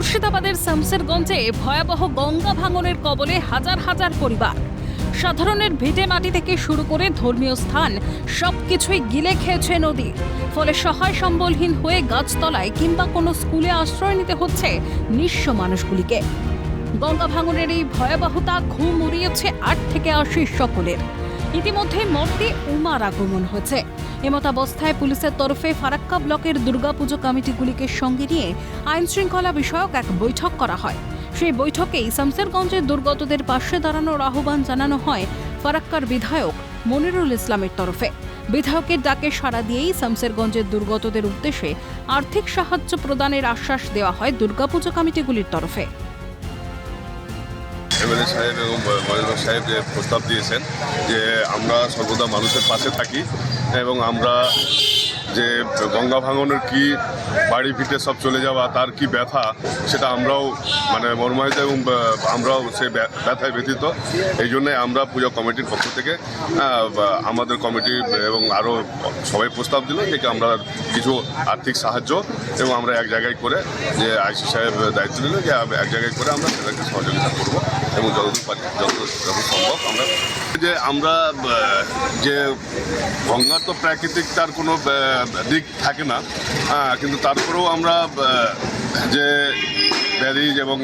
মুর্শিদাবাদের শামসেরগঞ্জে ভয়াবহ গঙ্গা ভাঙনের কবলে হাজার হাজার পরিবার। সাধারণের ভিটে মাটি থেকে শুরু করে ধর্মীয় স্থান, সবকিছুই গিলে খেয়েছে নদী। ফলে সহায় সম্বলহীন হয়ে গাছতলায় কিংবা কোনো স্কুলে আশ্রয় নিতে হচ্ছে নিঃস্ব মানুষগুলিকে। গঙ্গা ভাঙনের এই ভয়াবহতা ঘুম উড়িয়েছে আট থেকে আশি সকলের। ইতিমধ্যে মর্তে উমার আগমন হয়েছে। এমতাবস্থায় পুলিশের তরফে ফারাক্কা ব্লকের দুর্গাপুজো কমিটিগুলিকে সঙ্গে নিয়ে আইন শৃঙ্খলা বিষয়ক এক বৈঠক করা হয়। সেই বৈঠকেই শামসেরগঞ্জের দুর্গতদের পাশে দাঁড়ানোর আহ্বান জানানো হয় ফারাক্কার বিধায়ক মনিরুল ইসলামের তরফে। বিধায়কের ডাকে সাড়া দিয়েই শামসেরগঞ্জের দুর্গতদের উদ্দেশ্যে আর্থিক সাহায্য প্রদানের আশ্বাস দেওয়া হয় দুর্গাপুজো কমিটিগুলির তরফে। এমএলএ সাহেব এবং মহেন্দ্র সাহেব যে প্রস্তাব দিয়েছেন যে আমরা সর্বদা মানুষের পাশে থাকি এবং আমরা যে গঙ্গা ভাঙনের কি বাড়ি ভিটে সব চলে যাওয়া, তার কি ব্যথা, সেটা আমরাও মানে মর্মাহিত এবং আমরাও সে ব্যা- ব্যথায় ব্যথিত। এই জন্যে আমরা পূজা কমিটির পক্ষ থেকে আমাদের কমিটি এবং আরও সবাই প্রস্তাব দিল যে আমরা কিছু আর্থিক সাহায্য এবং আমরা এক জায়গায় করে যে আইসি সাহেব দায়িত্ব নিল যে এক জায়গায় করে আমরা সেটাকে সহযোগিতা করব এবং যতদূর পারি যত যত সম্ভব আমরা যে আমরা যে গঙ্গার তো প্রাকৃতিক তার কোনো দিক থাকে না। কিন্তু তারপরেও আমরা যে ব্যারিজ এবং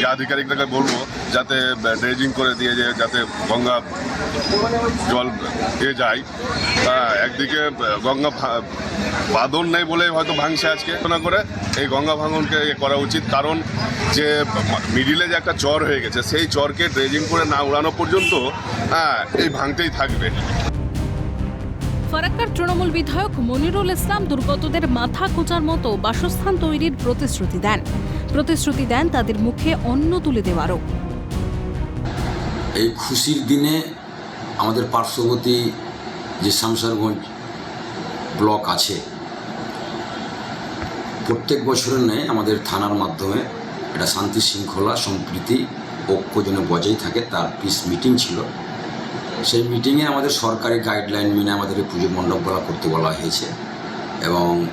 যে আধিকারিকটাকে বলব, যাতে ড্রেজিং করে দিয়ে যে, যাতে গঙ্গা জল এ যায়। একদিকে গঙ্গা বাঁধন নেই বলে হয়তো ভাঙছে আজকে না করে। এই গঙ্গা ভাঙনকে এ করা উচিত। কারণ যে মিডিলে যে একটা চর হয়ে গেছে সেই চরকে ড্রেজিং করে না উড়ানো পর্যন্ত হ্যাঁ এই ভাঙতেই থাকবে। ফারাক্কার তৃণমূল বিধায়ক মনিরুল ইসলাম দুর্গতদের মাথা কোচার মতো বাসস্থান তৈরির প্রতিশ্রুতি দেন। প্রতিশ্রুতি দেন তাদের মুখে অন্ন তুলে দেওয়ারও। এই খুশির দিনে আমাদের পার্শ্ববর্তী যে শামসারগঞ্জ ব্লক আছে প্রত্যেক বছরের ন্যায় আমাদের থানার মাধ্যমে একটা শান্তি শৃঙ্খলা, সম্প্রীতি, ঐক্য যেন বজায় থাকে, তার পিস মিটিং ছিল। সেই মিটিংয়ে আমাদের সরকারি গাইডলাইন মেনে আমাদের এই পুজো মণ্ডপগুলো করতে বলা হয়েছে এবং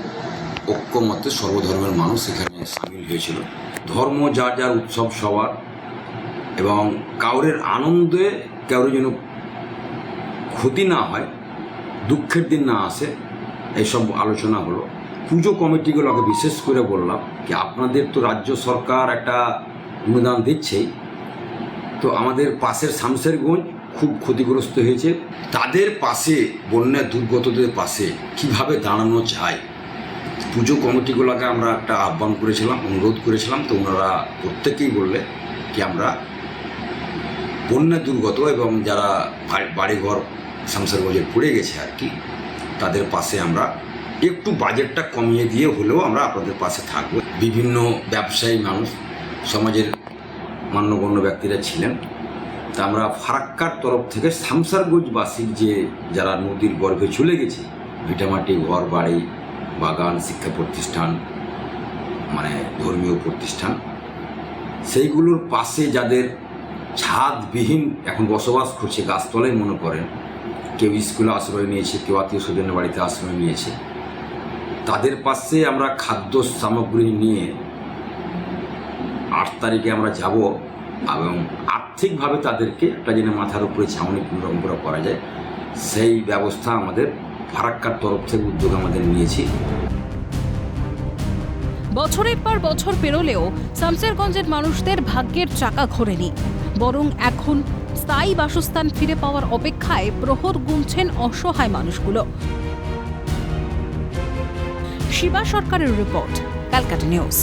ঐক্যমতে সর্বধর্মের মানুষ এখানে সামিল হয়েছিল। ধর্ম, যার যার উৎসব, সবার এবং কাউরের আনন্দে কাউরের যেন ক্ষতি না হয়, দুঃখের দিন না আসে, এইসব আলোচনা হলো। পুজো কমিটিগুলোকে বিশেষ করে বললাম কি আপনাদের তো রাজ্য সরকার একটা অনুদান দিচ্ছেই তো আমাদের পাশের শামসেরগঞ্জ খুব ক্ষতিগ্রস্ত হয়েছে। তাদের পাশে, বন্যা দুর্গতদের পাশে কীভাবে দাঁড়ানো যায়? পুজো কমিটিগুলোকে আমরা একটা আহ্বান করেছিলাম, অনুরোধ করেছিলাম। তো ওনারা প্রত্যেকেই বললে কি আমরা বন্যা দুর্গত এবং যারা বাড়ি- বাড়িঘর সংসারগঞ্জে পড়ে গেছে আর কি, তাদের পাশে আমরা একটু বাজেটটা কমিয়ে দিয়ে হলেও আমরা আপনাদের পাশে থাকব। বিভিন্ন ব্যবসায়ী মানুষ, সমাজের মান্যগণ্য ব্যক্তিরা ছিলেন। তা আমরা ফারাক্কার তরফ থেকে শামসারগঞ্জবাসীর যে যারা নদীর গর্ভে চলে গেছে, ভিটামাটি ঘর বাড়ি বাগান, শিক্ষা প্রতিষ্ঠান মানে ধর্মীয় প্রতিষ্ঠান, সেইগুলোর পাশে যাদের ছাদবিহীন এখন বসবাস করছে গাছতলায় মনে করেন, কেউ স্কুলে আশ্রয় নিয়েছে, কেউ আত্মীয় স্বজনের বাড়িতে আশ্রয় নিয়েছে তাদের পাশে আমরা খাদ্য সামগ্রী নিয়ে আট তারিখে আমরা যাব এবং আর্থিকভাবে তাদেরকে একটা যেন মাথার উপরে ছাউনি কোনোরকম করে করা যায়, সেই ব্যবস্থা আমাদের ফারাক্কার তরফ থেকে উদ্যোগ আমাদের নিয়েছি। বছরের পর বছর পেরোলেও শামসেরগঞ্জের মানুষদের ভাগ্যের চাকা ঘোরেনি, বরং এখন স্থায়ী বাসস্থান ফিরে পাওয়ার অপেক্ষায় প্রহর গুনছেন অসহায় মানুষগুলো। শিবা সরকারের রিপোর্ট ক্যালকাটা নিউজ